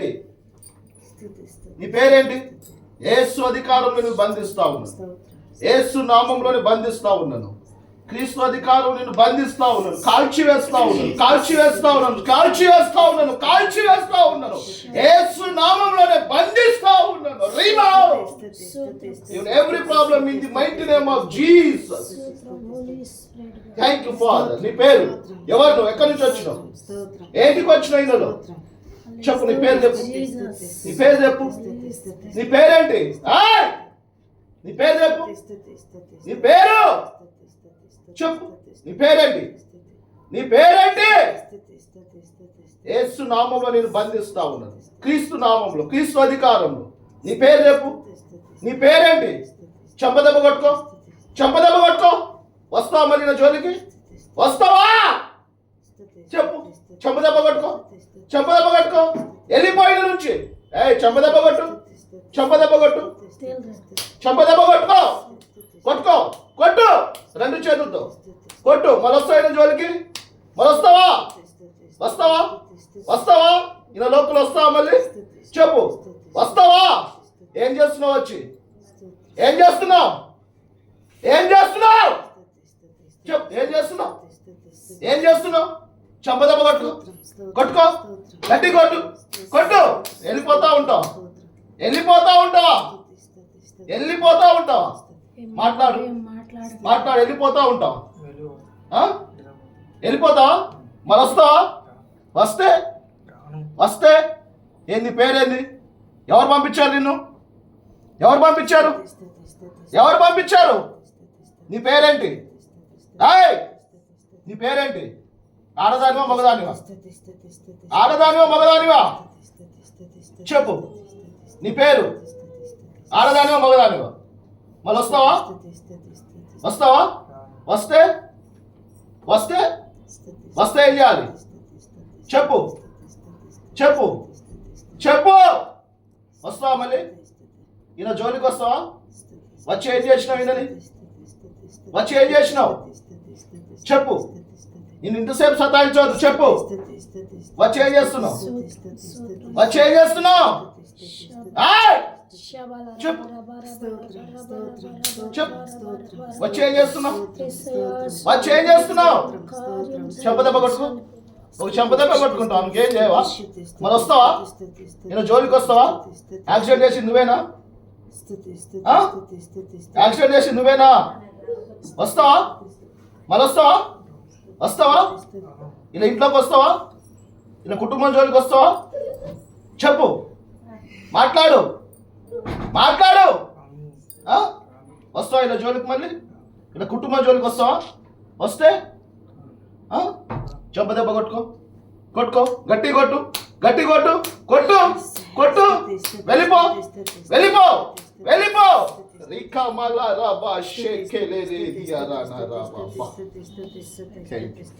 పేరేంటి నీ పేరేంటి? ఏసు అధికారం నేను బంధిస్తా ఉన్నాను ఏసు నామంలోనే బంధిస్తా ఉన్నాను క్రీస్తు అధికారం నేను బంధిస్తా ఉన్నాను కాల్చి వేస్తా ఉన్నాను కాల్చి వేస్తా ఉన్నాను కాల్చి వేస్తా ఉన్నాను కాల్చి వేస్తా ఉన్నాను ఏసు నామంలోనే బంధిస్తా ఉన్నాను every problem in the mighty name of Jesus thank you father నీ పేరు ఎవరు ఎక్కడి నుంచి వచ్చినావు? ఏంటికి వచ్చినావు ఇందులో? చెప్పు నీ పేరు చెప్పు. నీ పేరు చెప్పు. నీ పేరేంటి! నీ పేరు చెప్పు. నీ పేరు! చెప్పు. నీ పేరేంటి? నీ పేరేంటి? యేసు నామంలో నేను బంధిస్తా ఉన్నాను. క్రీస్తు నామంలో క్రీస్తు అధికారంలో. నీ పేరు చెప్పు. నీ పేరేంటి? చెంపదెబ్బ కొట్టుకో. చెంపదెబ్బ కొట్టుకో. వస్తావా మరి నా జోలికి? వస్తావా? చెప్పు చెంపదెబ్బ కొట్టుకో చెంపదెబ్బ కొట్టుకో వెళ్ళిపోయిన నుంచి ఏ చెంపదెబ్బ కొట్టు చెంపదెబ్బ కొట్టు చెంపదెబ్బ కొట్టుకో కొట్టుకో కొట్టు రెండు చేతులతో కొట్టు మరి వస్తాయి జోలికి మరి వస్తావా వస్తావా ఈయన లోపల వస్తావా మళ్ళీ చెప్పు వస్తావా ఏం చేస్తున్నావు వచ్చి ఏం చేస్తున్నావు ఏం చేస్తున్నావు చెప్పు ఏం చేస్తున్నావు ఏం చేస్తున్నావు చంపదెబ్బ కొట్టు. కొట్టుకో. గట్టి కొట్టు. కొట్టు. వెళ్ళిపోతా ఉంటావు. వెళ్ళిపోతా ఉంటావా. వెళ్ళిపోతా ఉంటావా. మాట్లాడు. మాట్లాడు. వెళ్ళిపోతా ఉంటావా. ఆ? వెళ్ళిపోతావా మరి వస్తావా వస్తే? వస్తే? ఏంది? పేరేంది? ఎవరు పంపించారు నిన్ను? ఎవరు పంపించారు? ఎవరు పంపించారు? నీ పేరేంటి? ఏయ్! నీ పేరేంటి? ఆడదానివా మగదానివా? ఆడదానివా మగదానివా? చెప్పు. నీ పేరు? ఆడదానివా మగదానివా? మళ్ళీ వస్తావా? వస్తావా? వస్తే? వస్తే? వస్తే ఏం చేయాలి? చెప్పు. చెప్పు. చెప్పు. వస్తావా మళ్ళీ? ఈయన జోలికి వస్తావా? వచ్చి ఏం చేసినావు ఈయనని వచ్చి ఏం చేసినావు? చెప్పు. నేను ఇంతసేపు సతాయించవద్దు చెప్పు. వచ్చి ఏం చేస్తున్నావు? వచ్చి ఏం చేస్తున్నావు? చెప్పు. చెప్పు. వచ్చి ఏం చేస్తున్నావు? వచ్చి ఏం చేస్తున్నావు? చెంపదెబ్బ కొట్టుకో. ఒక చెంపదెబ్బ కొట్టుకుంటావు. ఇంకేం చేయవా? మరి వస్తావా? నేను జోలికి వస్తావా? యాక్సిడెంట్ చేసి నువ్వేనా? యాక్సిడెంట్ చేసి నువ్వేనా? వస్తావా? మళ్ళీ వస్తావా? వస్తావా? ఇలా ఇంట్లోకి వస్తావా? ఇలా కుటుంబం జోలికి వస్తావా? చెప్పు. మాట్లాడు. మాట్లాడు. వస్తావా ఇలా జోలికి మళ్ళీ? ఇలా కుటుంబం జోలికి వస్తావా? వస్తే? ఆ? చెంప దెబ్బ కొట్టుకో. కొట్టుకో. గట్టి కొట్టు. గట్టి కొట్టు. కొట్టు. కొట్టు. వెళ్ళిపో. వెళ్ళిపో. వెళ్ళిపో. రికా మల రబా షేకెలే రే దియా రా నా రా బాబా. Thank you.